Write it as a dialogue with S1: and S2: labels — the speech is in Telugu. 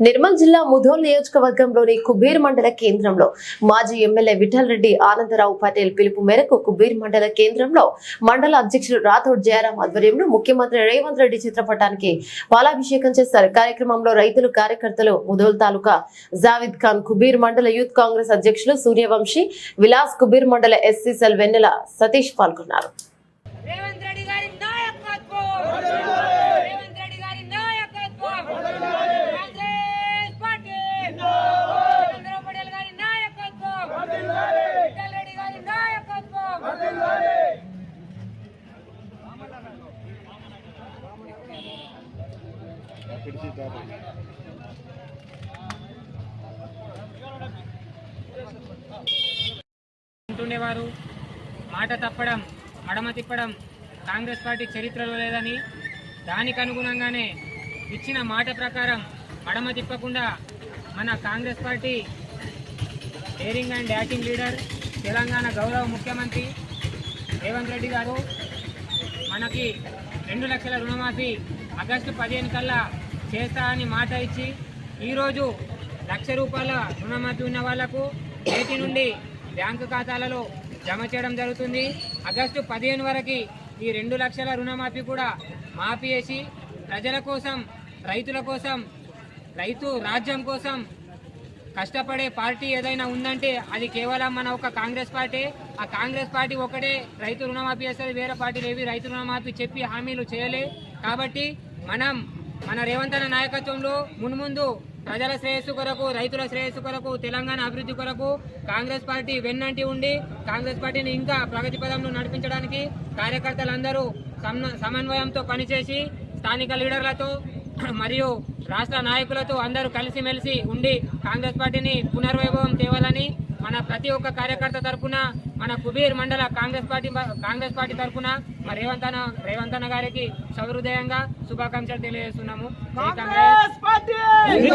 S1: నిర్మల్ జిల్లా ముధోల్ నియోజకవర్గంలోని కుబీర్ మండల కేంద్రంలో మాజీ ఎమ్మెల్యే విఠల్ రెడ్డి ఆనందరావు పటేల్ పిలుపు మేరకు కుబీర్ మండల కేంద్రంలో మండల అధ్యక్షులు రాథోడ్ జయరాం ఆధ్వర్యంలో ముఖ్యమంత్రి రేవంత్ రెడ్డి చిత్రపటానికి పాలాభిషేకం చేశారు. కార్యక్రమంలో రైతులు కార్యకర్తలు ముధోల్ తాలూకా జావిద్ ఖాన్ కుబీర్ మండల యూత్ కాంగ్రెస్ అధ్యక్షులు సూర్యవంశీ విలాస్ కుబీర్ మండల ఎస్సీ సెల్ వెన్నెల సతీష్ పాల్గొన్నారు
S2: రేవంత్ రెడ్డి గారి నాయకత్వం రేవంత్ రెడ్డి గారి నాయకత్వం కాంగ్రెస్ పార్టీ చంద్రబాబు పటేల్ గారి నాయకత్వం విఠల్ రెడ్డి గారి నాయకత్వం
S3: ఉంటుండేవారు మాట తప్పడం మడమ తిప్పడం కాంగ్రెస్ పార్టీ చరిత్రలో లేదని దానికి అనుగుణంగానే ఇచ్చిన మాట ప్రకారం మడమ తిప్పకుండా మన Congress party daring and acting leader Telangana గౌరవ ముఖ్యమంత్రి రేవంత్ రెడ్డి గారు. మనకి రెండు లక్షల రుణమాఫీ ఆగస్టు పదిహేను కల్లా చేస్తా అని మాట ఇచ్చి ఈరోజు లక్ష రూపాయల రుణమాఫీ ఉన్న వాళ్ళకు నేటి నుండి బ్యాంకు ఖాతాలలో జమ చేయడం జరుగుతుంది. ఆగస్టు పదిహేను వరకు ఈ రెండు లక్షల రుణమాఫీ కూడా మాఫీ చేసి ప్రజల కోసం రైతుల కోసం రైతు రాజ్యం కోసం కష్టపడే పార్టీ ఏదైనా ఉందంటే అది కేవలం మన ఒక కాంగ్రెస్ పార్టీ. ఆ కాంగ్రెస్ పార్టీ ఒకటే రైతు రుణమాఫీ చేస్తుంది వేరే పార్టీలు ఏవి రైతు రుణమాఫీ చెప్పి హామీలు చేయలే. కాబట్టి మనం మన రేవంత్ అన్న నాయకత్వంలో మున్ముందు ప్రజల శ్రేయస్సు కొరకు రైతుల శ్రేయస్సు కొరకు తెలంగాణ అభివృద్ధి కొరకు కాంగ్రెస్ పార్టీ వెన్నంటి ఉండి కాంగ్రెస్ పార్టీని ఇంకా ప్రగతి పదంలో నడిపించడానికి కార్యకర్తలందరూ సమన్వయంతో పనిచేసి స్థానిక లీడర్లతో మరియు రాష్ట్ర నాయకులతో అందరూ కలిసిమెలిసి ఉండి కాంగ్రెస్ పార్టీని పునర్వైభవం ప్రతి ఒక్క కార్యకర్త తరఫున మన కుబీర్ మండల కాంగ్రెస్ పార్టీ కాంగ్రెస్ పార్టీ తరఫున మా రేవంత్ రేవంత్ గారికి సహృదయంగా శుభాకాంక్షలు తెలియజేస్తున్నాము.